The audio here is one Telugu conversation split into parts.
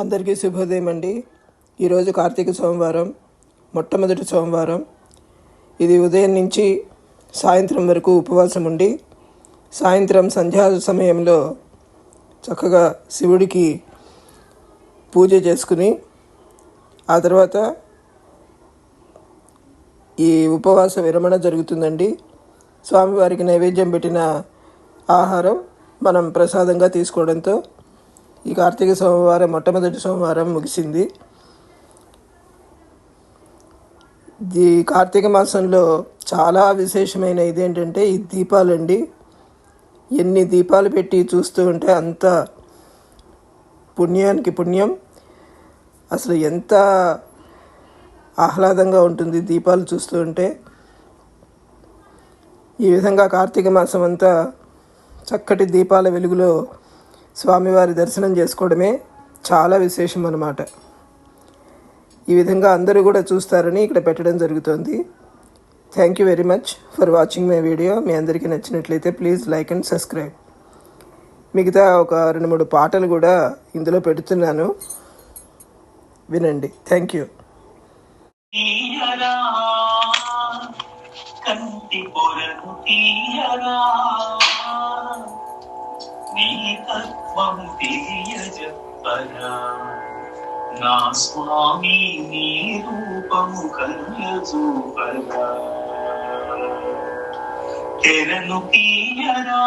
అందరికీ శుభోదయం అండి. ఈరోజు కార్తీక సోమవారం మొట్టమొదటి సోమవారం. ఇది ఉదయం నుంచి సాయంత్రం వరకు ఉపవాసం ఉండి సాయంత్రం సంధ్యా సమయంలో చక్కగా శివుడికి పూజ చేసుకుని ఆ తర్వాత ఈ ఉపవాస విరమణ జరుగుతుందండి. స్వామివారికి నైవేద్యం పెట్టిన ఆహారం మనం ప్రసాదంగా తీసుకోవడంతో ఈ కార్తీక సోమవారం మొట్టమొదటి సోమవారం ముగిసింది. ఈ కార్తీక మాసంలో చాలా విశేషమైన ఇదేంటంటే ఈ దీపాలండి. ఎన్ని దీపాలు పెట్టి చూస్తూ ఉంటే అంత పుణ్యానికి పుణ్యం. అసలు ఎంత ఆహ్లాదంగా ఉంటుంది దీపాలు చూస్తూ ఉంటే. ఈ విధంగా కార్తీక మాసం అంతా చక్కటి దీపాల వెలుగులో స్వామివారి దర్శనం చేసుకోవడమే చాలా విశేషం అన్నమాట. ఈ విధంగా అందరూ కూడా చూస్తారని ఇక్కడ పెట్టడం జరుగుతుంది. Thank you very much for watching my video మీ అందరికీ నచ్చినట్లయితే ప్లీజ్ లైక్ అండ్ సబ్స్క్రైబ్ మిగతా ఒక రెండు మూడు పాటలు కూడా ఇందులో పెడుతున్నాను. వినండి. థ్యాంక్ యూ కంటి పొరను తీయరా. నీ తత్వము తెలియజెప్పరా నా స్వామి నీ రూపము కన్యజూపరా తెరను తీయరా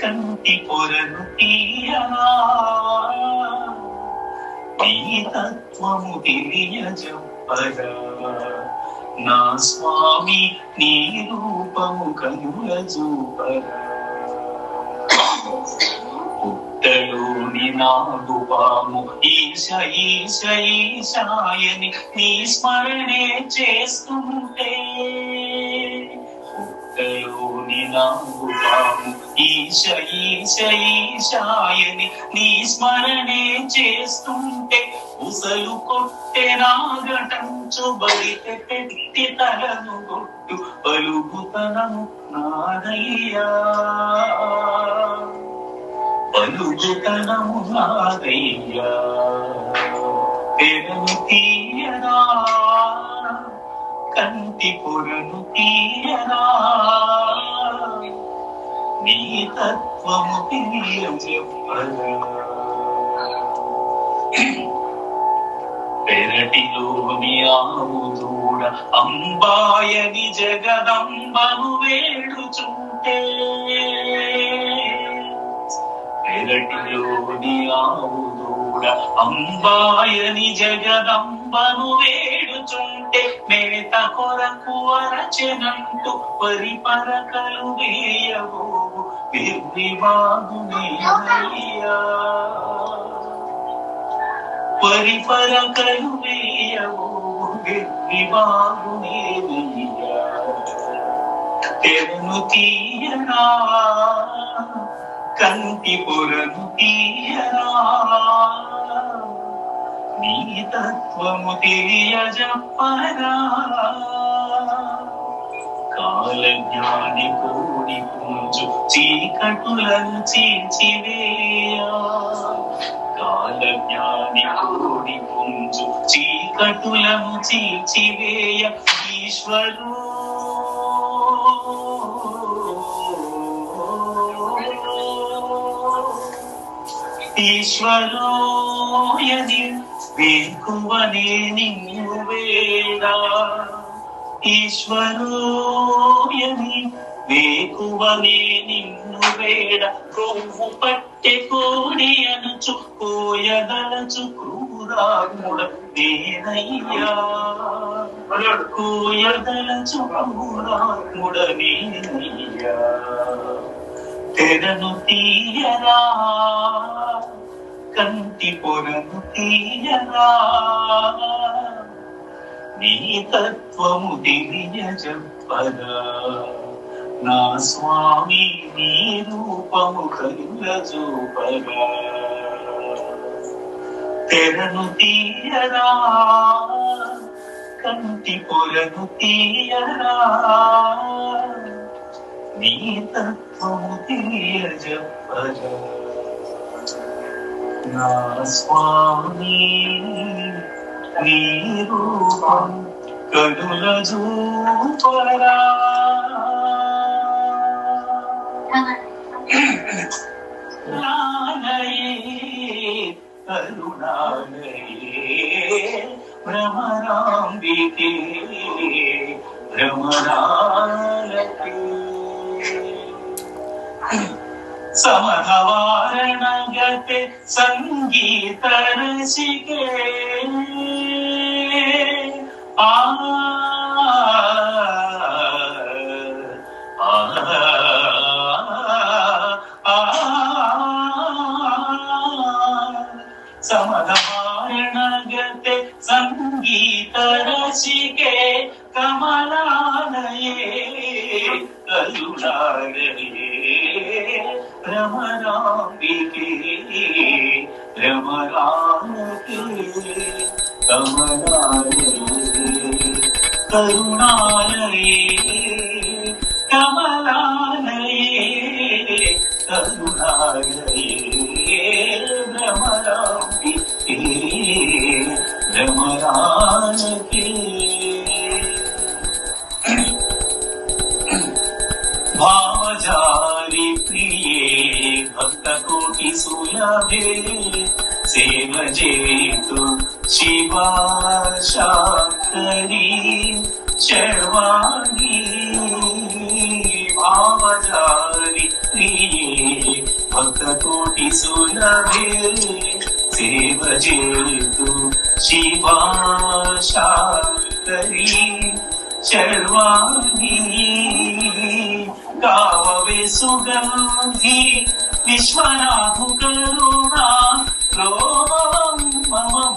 కంటి పొరను తీయరా నీ తత్వము తెలియజెప్పరా నా స్వామి నీ రూపము కనుల చూపరా. పుట్టలోని నాగు పాము ఈశ ఈశ ఈశాయని నీ స్మరణే చేస్తుంటే. పుట్టలోని నాగు పాము ఈశ ఈశ ఈశాయని నీ స్మరణే చేస్తుంటే. ఉసలు కొట్టె నాగటంచు బలిత పెట్టి తలను కొట్టు. పలుగుతనము నాదయ్యా. పలుగుతనము పెరను తీయరా కంటి పొరను తీయరా. నీ తత్వము తెలియజెప్పరా పెరటిలోని ఆవు దూడ అంబాయని జగదంబను వేడుచుంటే పెరటిలోని అంబాయని జగదంబను వేడుచుంటే మేత కొరకు అరచెనంటూ పరిపరకలు వేయబోవు. నిర్వివాదునేయ్యా పరిపరకలు వేయబోవు. నిర్వివాదునేయ్యా తెరను తీయనా? కంటి పొరను తీయరా నీ తత్వము తెలియజప్పరా కాల జ్ఞాని కోడి పుంజు చీకటులను చీల్చివేయా? కాలజ్ఞాని కోడి పుంజు చీకటులను చీల్చివేయ? ఈశ్వరు ఈశ్వరోయని వేకువనే నిన్ను వేడా. ఈశ్వరోయని వేకువనే నిన్ను వేడ. కొవ్వు పట్టె కోడి అనుచు కోయదలచు క్రూరాముడ నేనయ్యా. కోయదలచు క్రూరాముడ నేనయ్యా. తెరను తీయరా కంటి పొరను తీయరా. నీ తత్వము తెలియ చెప్పరా నా స్వామి నీ రూపము కరుల చూపరా తెరను తీయరా కంటి పొరను తీయరా. నీ తత్వము తెలియజెప్పరా నా స్వామి నీ రూపం కడుల చూపరా ప్రాణయే కరుణాలయే భ్రమరాంబికే భ్రమరాలకే समधवारणगते सङ्गीतरचिके आ रम रामिके रम रामके कमलालये करुणालये शिवा शाकरी शर्वागि वाचारितन से भजेतु शिवा शाकरी शर्वाणी गाववे सुगन्धि చేతు శివా శాంకరి విశ్వనాథు కరుణా లోమం మమం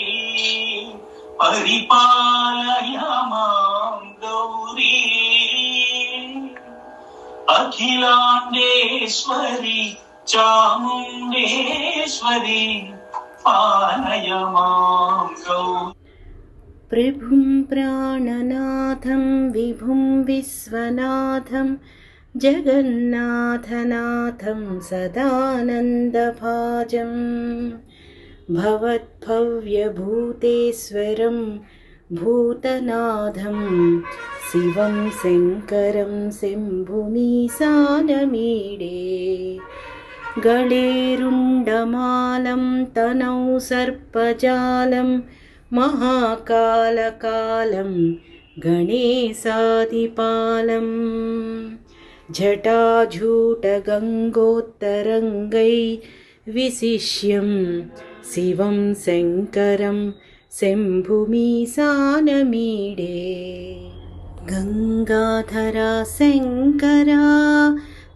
परिपालय मां गौरी अखिलाण्डेश्वरी चामुण्डेश्वरी पालय मां गौरी प्रभुं प्राणनाथं विभुं विश्वनाथं जगन्नाथनाथं सदानन्दभाजम्। भवद्भव्यभूतेश्वरं भूतनाथं शिवं शङ्करं शम्भुमीशानमीडे गळेरुण्डमालं तनौ सर्पजालं महाकालकालं गणेशादिपालं जटाजूटगङ्गोत्तरङ्गै विशिष्यं शिवं शङ्करं शम्भुमीशानमीडे। गङ्गाधरा शङ्करा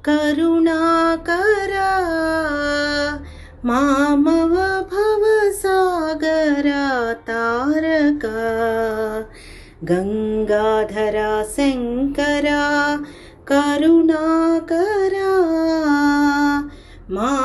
करुणाकरा मामव भवसागरा तारका। गङ्गाधरा शङ्करा करुणाकरा मामव